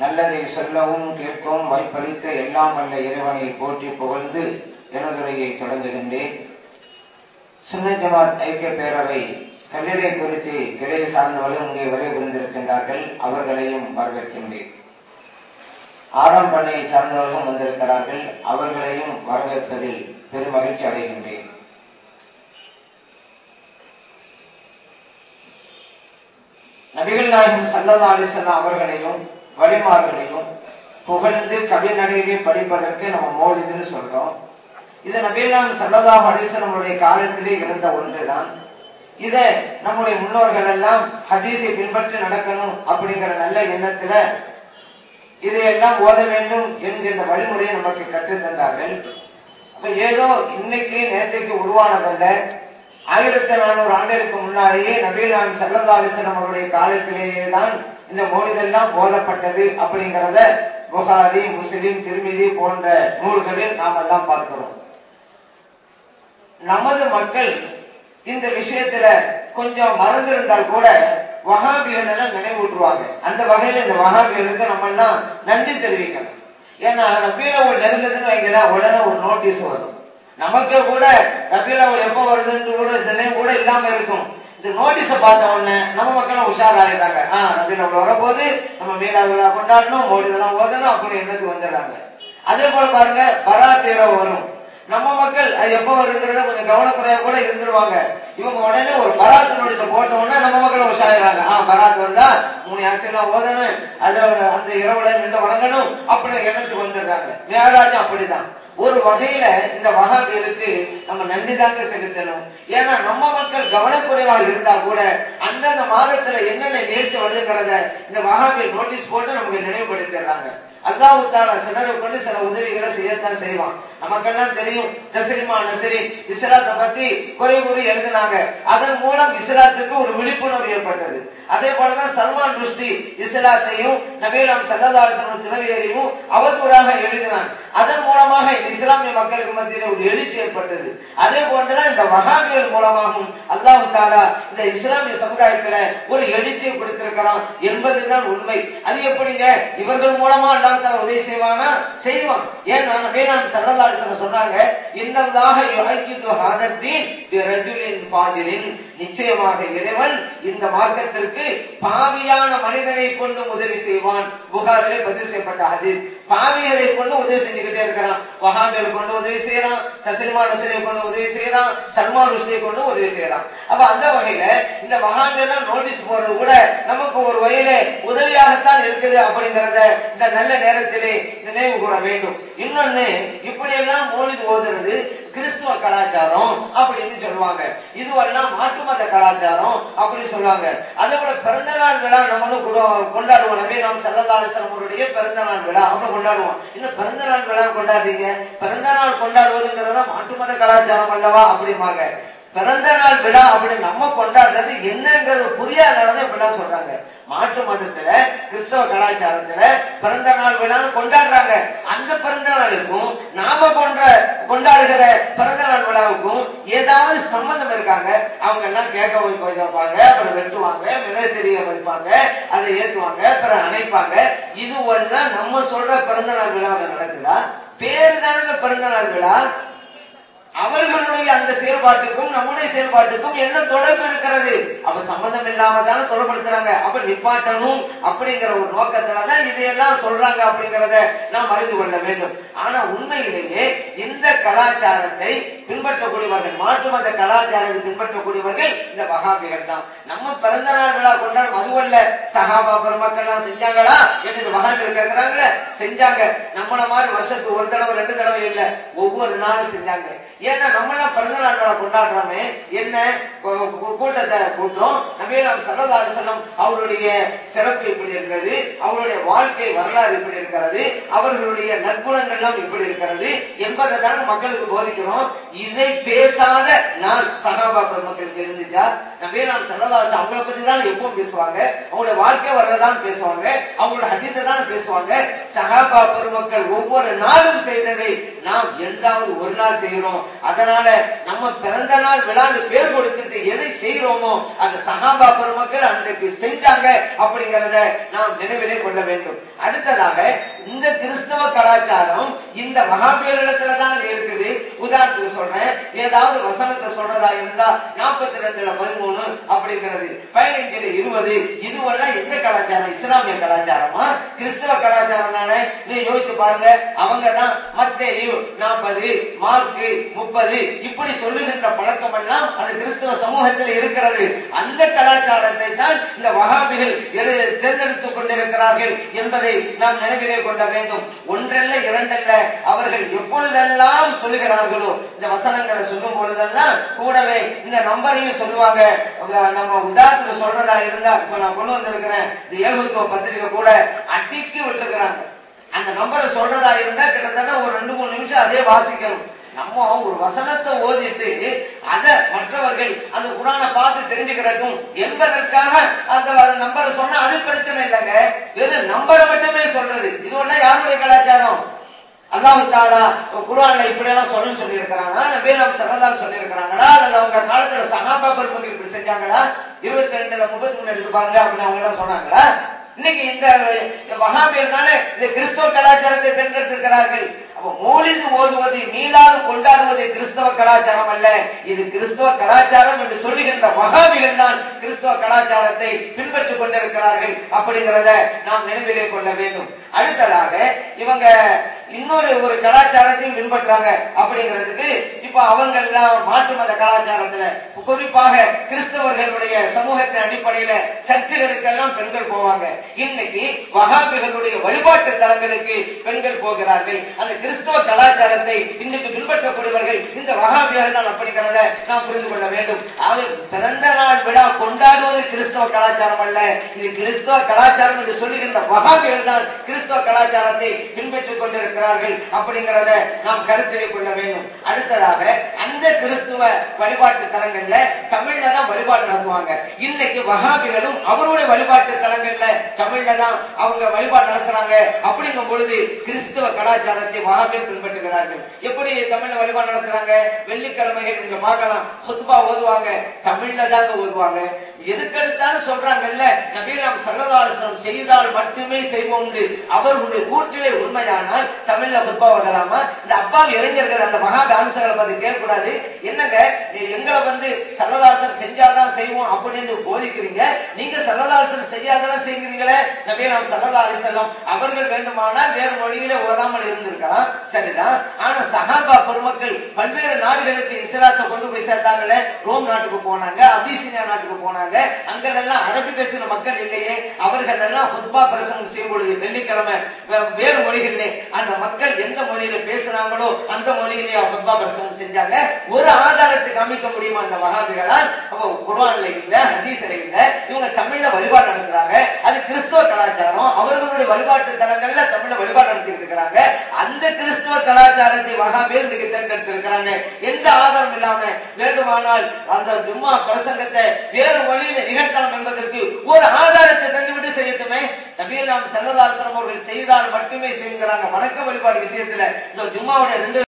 நல்லதை சொல்லவும் கேட்கவும் வாய்ப்பளித்த எல்லாம் வல்ல இறைவனை போற்றி புகழ்ந்து எனதுரையை தொடங்குகின்றேன். சுன்ன ஜமாத் ஐக்கிய பேரவை கல்லிடை குறித்து கிளை சார்ந்தவர்களும் இங்கே வரை புரிந்திருக்கின்றார்கள் அவர்களையும் வரவேற்கின்றேன். ஆறாம் பண்ணையை சார்ந்தவர்களும் வந்திருக்கிறார்கள். அவர்களையும் வரவேற்பதில் பெருமகிழ்ச்சி அடைகின்றேன். நபிகள் நாயகம் சல்லா அலிசல்லா அவர்களையும் வழிமார்களையும் புகழ்ந்து கவிநடையிலே படிப்பதற்கு நம்ம மோடிதுன்னு சொல்றோம். இது நபீலாம் சல்லதா அலிசல்லமுடைய காலத்திலே இருந்த ஒன்றுதான். இத நம்முடைய முன்னோர்கள் எல்லாம் ஹதீஸை பின்பற்றி நடக்கணும் அப்படிங்கிற நல்ல எண்ணத்துல இதையெல்லாம் ஓத வேண்டும் என்கின்ற வழிமுறையை நமக்கு கற்றுத்தந்தார்கள் ஏதோ இன்னைக்கு நேற்றைக்கு உருவானதல்ல. ஆயிரத்தி நானூறு ஆண்டுகளுக்கு முன்னாலேயே நபீலாம் சல்லதா அலிஸ்லாம் அவருடைய காலத்திலேயே தான் இந்த மொழிதெல்லாம் போதப்பட்டது அப்படிங்கிறத புகாரி முஸ்லிம் திருமிதி போன்ற நூல்களில் நாம் எல்லாம் பார்க்கிறோம். நமது மக்கள் இந்த விஷயத்துல கொஞ்சம் மறந்திருந்தால் கூட வகாபிகள் எல்லாம் நினைவூட்டுவாங்க. அந்த வகையில இந்த வகாபிகளுக்கு நம்ம எல்லாம் நன்றி தெரிவிக்கணும். ஏன்னா நபீலாவல் நெருங்குதுன்னு வைங்கன்னா உடனே ஒரு நோட்டீஸ் வரும். நமக்கு கூட நபீலாவல் எப்போ வருதுன்னு கூட நினைவு கூட இல்லாம இருக்கும். இந்த நோட்டீஸ பார்த்த உடனே நம்ம மக்களும் உஷாராயிடுறாங்க. ஆஹ் நபீலாவல் வரப்போது நம்ம மீனா விழா கொண்டாடணும் மோடிதெல்லாம் ஓதணும் அப்படின்னு எண்ணத்துக்கு வந்துடுறாங்க. அதே போல பாருங்க பராத்தீரோ வரும். நம்ம மக்கள் அது எப்ப வருங்கிறத கொஞ்சம் கவனக்குறையா கூட இருந்துருவாங்க. இவங்க உடனே ஒரு பராத் நோட்டீஸ் போட்ட உடனே நம்ம மக்கள் உஷாயிடுறாங்க ஆஹ் பராத் வந்தா மூணு ஆசையெல்லாம் ஓதணும் அதுல அந்த இரவுல நின்று வணங்கணும் அப்படின்னு எண்ணத்துக்கு வந்துடுறாங்க. மேராஜும் அப்படிதான் ஒரு வகையில இந்த வகாபிகளுக்கு நம்ம நன்றி தாங்க செலுத்தணும். ஏன்னா நம்ம மக்கள் கவனக்குறைவாக இருந்தா கூட அந்தந்த மாதத்துல என்னென்ன நிகழ்ச்சி வருதுங்கிறத இந்த வகாபியல் நோட்டீஸ் போட்டு நமக்கு நினைவுபடுத்திடுறாங்க. அல்லாஹு தாலா சிலரை கொண்டு சில உதவிகளை செய்யத்தான் செய்வான். நமக்கெல்லாம் தெரியும் தசரிமா நசரி இஸ்லாத்தை பத்தி குறை கூறி எழுதினாங்க. அதன் மூலம் இஸ்லாத்துக்கு ஒரு விழிப்புணர்வு ஏற்பட்டது. அதே போலதான் சல்மான் ருஷ்டி இஸ்லாத்தையும் நபீலாம் சல்லதாசனும் துணவியரையும் அவதூறாக எழுதினான் அதன் மூலமாக இந்த இஸ்லாமிய மக்களுக்கு மத்தியில் ஒரு எழுச்சி ஏற்பட்டது. அதே போன்றுதான் இந்த மகாபியல் மூலமாகவும் அல்லாஹு தாலா இந்த இஸ்லாமிய சமூக சமுதாயத்துல ஒரு எழுச்சியை கொடுத்திருக்கிறோம் என்பதுதான் உண்மை. அது எப்படிங்க? இவர்கள் மூலமா அல்லாத்தால உதவி செய்வானா? செய்வான். ஏன்னா நபீலாம் சரதாசன சொன்னாங்க இன்னதாக யுஹையிது ஹாதத்தீன் நிச்சயமாக இறைவன் இந்த மார்க்கத்திற்கு பாவியான மனிதனை கொண்டு உதவி செய்வான். புகாரிலே பதிவு செய்யப்பட்ட அது பாவியலை கொண்டு உதவி செஞ்சுக்கிட்டே இருக்கிறான். வஹாபியல் கொண்டு உதவி செய்யறான். தசில்மா நசரை கொண்டு உதவி செய்யறான். சல்மான் ருஷ்டியை கொண்டு உதவி செய்யறான். அப்ப அந்த வகையில இந்த வஹாபியெல்லாம் நோட்டீஸ் போறது கூட நமக்கு ஒரு வகையிலே உதவியாகத்தான் இருக்குது அப்படிங்கறத இந்த நல்ல நேரத்திலே நினைவு கூற வேண்டும். இன்னொன்னு இப்படி எல்லாம் ஓதுறது கிறிஸ்துவ கலாச்சாரம் அப்படின்னு சொல்லுவாங்க. இதுவெல்லாம் மாற்று மத கலாச்சாரம் அப்படின்னு சொல்லுவாங்க. அதே போல பிறந்த நாள் விழா நம்மளும் கொண்டாடுவோம். நபி நாம் சல்லல்லாஹு அவருடைய பிறந்த நாள் விழா அப்படின்னு கொண்டாடுவோம். இன்னும் பிறந்த நாள் விழா கொண்டாடுறீங்க. பிறந்த நாள் கொண்டாடுவதுங்கிறத மாற்று மத கலாச்சாரம் அல்லவா அப்படிம்பாங்க. பிறந்த நாள் விழா அப்படின்னு நம்ம கொண்டாடுறது என்னங்கிறது புரியாதனாலதான் இப்படிலாம் சொல்றாங்க. மாட்டு மதத்துல கிறிஸ்தவ கலாச்சாரத்துல பிறந்த நாள் விழான்னு கொண்டாடுறாங்க. அந்த பிறந்த நாளுக்கும் நாம கொண்ட கொண்டாடுகிற பிறந்த நாள் விழாவுக்கும் ஏதாவது சம்பந்தம் இருக்காங்க? அவங்க எல்லாம் கேட்க போய் வைப்பாங்க அப்புறம் வெட்டுவாங்க மிளகு தெரிய வைப்பாங்க அதை ஏத்துவாங்க அப்புறம் அணைப்பாங்க. இது ஒண்ணா நம்ம சொல்ற பிறந்த நாள் விழாவில் நடக்குதா? பேரு தானே பிறந்த நாள் விழா? அவர்களுடைய அந்த செயல்பாட்டுக்கும் நம்முடைய செயல்பாட்டுக்கும் என்ன தொடர்பு இருக்கிறது? அப்ப சம்பந்தம் இல்லாம தானே தொடர்படுத்துறாங்க அப்ப நிப்பாட்டணும் அப்படிங்கிற ஒரு நோக்கத்துலதான் இதையெல்லாம் சொல்றாங்க அப்படிங்கறத நாம் அறிந்து கொள்ள வேண்டும். ஆனா உண்மையிலேயே இந்த கலாச்சாரத்தை பின்பற்றக்கூடியவர்கள் மாற்று மத கலாச்சாரத்தை பின்பற்றக்கூடியவர்கள் இந்த வகாபிகள் தான். நம்ம பிறந்த நாள் விழா கொண்டாடும் அதுவல்ல சகாபா பெருமக்கள்லாம் செஞ்சாங்களா என்று இந்த வகாபிகள் கேட்கிறாங்களே செஞ்சாங்க. நம்மள மாதிரி வருஷத்துக்கு ஒரு தடவை ரெண்டு தடவை இல்ல ஒவ்வொரு நாளும் செஞ்சாங்க. ஏன்னா நம்மளாம் பிறந்த நாள் விழா கொண்டாடுறோமே என்ன? கூட்டத்தை கூட்டம் நம்ம சல்லல்லாஹு செல்லம் அவருடைய சிறப்பு இப்படி இருக்கிறது அவருடைய வாழ்க்கை வரலாறு இப்படி இருக்கிறது அவர்களுடைய நற்குணங்கள் எல்லாம் இப்படி இருக்கிறது என்பதை தான் மக்களுக்கு போதிக்கிறோம். இதை பேசாத நாள் சகாபா பெருமக்களுக்கு இருந்துச்சா நம்பே நாம் செல்லதாசு அவங்கள பத்தி தான் எப்பவும் பேசுவாங்க. அவங்களோட வாழ்க்கை வரதான் பேசுவாங்க. அவங்களோட ஹதீத்தை தான் பேசுவாங்க. சகாபா பெருமக்கள் ஒவ்வொரு நாளும் செய்ததை நாம் இரண்டாவது ஒரு நாள் செய்கிறோம். அதனால நம்ம பிறந்த நாள் விழான்னு பேர் கொடுத்துட்டு எதை செய்கிறோமோ அந்த சகாபா பெருமக்கள் அன்றைக்கு செஞ்சாங்க அப்படிங்கறத நாம் நினைவிலே கொள்ள வேண்டும். அடுத்ததாக இந்த கிறிஸ்தவ கலாச்சாரம் இந்த மகாபேரிடத்துல தான் இருக்குது? உதாரணத்துக்கு சொல்றேன். ஏதாவது வசனத்தை சொல்றதா இருந்தா நாற்பத்தி ரெண்டுல பதிமூணு அப்படிங்கிறது. பதினஞ்சுல இருபது. இதுவெல்லாம் எந்த கலாச்சாரம்? இஸ்லாமிய கலாச்சாரமா? கிறிஸ்தவ கலாச்சாரம் தானே? நீ யோசிச்சு பாருங்க. அவங்க தான் மத்தேயு நாற்பது மார்க்கு முப்பது. இப்படி சொல்லுகின்ற பழக்கம் எல்லாம் அந்த கிறிஸ்தவ சமூகத்தில் இருக்கிறது. அந்த கலாச்சாரத்தை தான் இந்த வகாபிகள் தேர்ந்தெடுத்துக் கொண்டிருக்கிறார்கள் என்பதை நாம் நினைவிலே கொள்ள வேண்டும். ஒன்றல்ல இரண்டல்ல அவர்கள் எப்பொழுதெல்லாம் சொல்லுகிறார்களோ இந்த வசனங்கள் சொல்லும் பொழுதெல்லாம் கூடவே இந்த நம்பரையும் சொல்லுவாங்க. நம்ம உதாரணத்துல சொல்றதா இருந்தா இப்ப நான் கொண்டு வந்திருக்கிறேன். இந்த ஏகத்துவ பத்திரிகை கூட அடிக்கி விட்டுருக்கிறாங்க. அந்த நம்பரை சொல்றதா இருந்தா கிட்டத்தட்ட ஒரு ரெண்டு மூணு நிமிஷம் அதே வாசிக்கணும். நம்ம ஒரு வசனத்தை ஓதிட்டு அத மற்றவர்கள் அந்த குரானை பார்த்து தெரிஞ்சுக்கிறட்டும் என்பதற்காக அந்த நம்பரை சொன்னா அது பிரச்சனை இல்லைங்க. வெறும் நம்பரை மட்டுமே சொல்றது. இது ஒண்ணு யாருடைய கலாச்சாரம்? அல்லாஹ் தாலா குர்ஆன்ல இப்படி எல்லாம் சொல்லணும்னு சொல்லி இருக்கிறாங்களா நபீலாம் சரதால் சொல்லி இருக்கிறாங்களா அல்லது அவங்க காலத்துல சஹாபா பெருமக்கள் இப்படி செஞ்சாங்களா? இருபத்தி ரெண்டுல முப்பத்தி மூணு எடுத்து பாருங்க அப்படின்னு அவங்க எல்லாம் சொன்னாங்களா? இன்னைக்கு இந்த வகாபியர் தானே இந்த கிறிஸ்தவ கலாச்சாரத்தை தேர்ந்தெடுத்திருக்கிறார்கள். அப்ப மோலிது ஓதுவது மீளாது கொண்டாடுவது கிறிஸ்தவ கலாச்சாரம் அல்ல. இது கிறிஸ்தவ கலாச்சாரம் என்று சொல்லுகின்ற வகாபிகள் தான் கிறிஸ்தவ கலாச்சாரத்தை பின்பற்றிக் கொண்டிருக்கிறார்கள் அப்படிங்கிறத நாம் நினைவிலே கொள்ள வேண்டும். அடுத்ததாக இவங்க இன்னொரு ஒரு கலாச்சாரத்தையும் பின்பற்றாங்க அப்படிங்கிறதுக்கு இப்ப அவங்க எல்லாம் மாற்று மத கலாச்சாரத்துல குறிப்பாக கிறிஸ்தவர்களுடைய சமூகத்தின் அடிப்படையில சர்ச்சுகளுக்கெல்லாம் பெண்கள் போவாங்க. இன்னைக்கு வகாபிகளுடைய வழிபாட்டு தலங்களுக்கு பெண்கள் போகிறார்கள். அந்த கிறிஸ்தவ கலாச்சாரத்தை இன்னைக்கு பின்பற்றக்கூடியவர்கள் இந்த வகாபிகள் தான் அப்படிங்கிறத நாம் புரிந்து கொள்ள வேண்டும். அவர் பிறந்த நாள் விழா கொண்டாடுவது கிறிஸ்தவ கலாச்சாரம் அல்ல. இது கிறிஸ்தவ கலாச்சாரம் என்று சொல்லுகின்ற வகாபிகள் தான் கிறிஸ்தவ கலாச்சாரத்தை பின்பற்றிக் கொண்டிருக்கிறார்கள் அப்படிங்கிறத நாம் கருத்தில் கொள்ள வேண்டும். அடுத்ததாக அந்த கிறிஸ்துவ வழிபாட்டு தலங்கள்ல தமிழ்ல தான் வழிபாடு நடத்துவாங்க. இன்னைக்கு வகாபிகளும் அவருடைய வழிபாட்டு தலங்கள்ல தமிழ்ல தான் அவங்க வழிபாடு நடத்துறாங்க. அப்படிங்கும் பொழுது கிறிஸ்துவ கலாச்சாரத்தை வகாபிகள் பின்பற்றுகிறார்கள். எப்படி தமிழ்ல வழிபாடு நடத்துறாங்க? வெள்ளிக்கிழமைகள் இங்க பார்க்கலாம். ஹுத்பா ஓதுவாங்க. தமிழ்ல தாங்க ஓதுவாங்க. எதுக்கெடுத்தாலும் சொல்றாங்கல்ல நபீராம் சல்லதாசனம் செய்தால் மட்டுமே செய்வோம் அவர்களுடைய கூற்றிலே உண்மையானால் தமிழ்ல சுப்பா வரலாமா இந்த அப்பா இளைஞர்கள் அந்த மகா டான்சர்களை பார்த்து கேட்கக்கூடாது. என்னங்க எங்களை வந்து சல்லதாசன் செஞ்சாதான் செய்வோம் அப்படின்னு போதிக்கிறீங்க? நீங்க சல்லதாசன் செய்யாதான் செய்கிறீங்களே? நபீராம் சல்லதா அலிசல்லாம் அவர்கள் வேண்டுமானால் வேறு மொழியில இல்லாமல் இருந்திருக்கலாம் சரிதான். ஆனா சகாபா பெருமக்கள் பல்வேறு நாடுகளுக்கு இஸ்லாத்தை கொண்டு போய் சேர்த்தாங்களே ரோம் நாட்டுக்கு போனாங்க அபிசீனியா நாட்டுக்கு போனாங்க. அங்கெல்லாம் அரபி பேசுகிற மக்கள் இல்லையே. அவர்கள் எல்லாம் ஹுத்பா பிரசங்கம் செய்யும் பொழுது வெள்ளிக்கிழமை வேறு மொழிகளிலே அந்த மக்கள் எந்த மொழியில பேசுறாங்களோ அந்த மொழியிலே ஹுத்பா பிரசங்கம் செஞ்சாங்க. ஒரு ஆதாரத்தை காமிக்க முடியுமா அந்த மகாபிகளால்? அப்போ குர்ஆன்ல இல்ல ஹதீஸ்ல இல்ல. இவங்க தமிழ்ல வழிபாடு நடத்துறாங்க. அது கிறிஸ்தவ கலாச்சாரம். அவர்களுடைய வழிபாட்டு தலங்கள்ல தமிழ்ல வழிபாடு நடத்திட்டு இருக்கிறாங்க. அந்த கிறிஸ்துவ கலாச்சாரத்தை வகாபியர் இன்னைக்கு தேர்ந்தெடுத்திருக்கிறாங்க. எந்த ஆதாரம் இல்லாம வேண்டுமானால் அந்த ஜும்மா பிரசங்கத்தை வேறு மொழியில நிகழ்த்தலாம் என்பதற்கு ஒரு ஆதாரத்தை தந்துவிட்டு செய்யட்டுமே. நபீல் நாம் செல்லதாசனம் அவர்கள் செய்தால் மட்டுமே செய்கிறாங்க வணக்க வழிபாடு விஷயத்துல இந்த ஜும்மாவுடைய ரெண்டு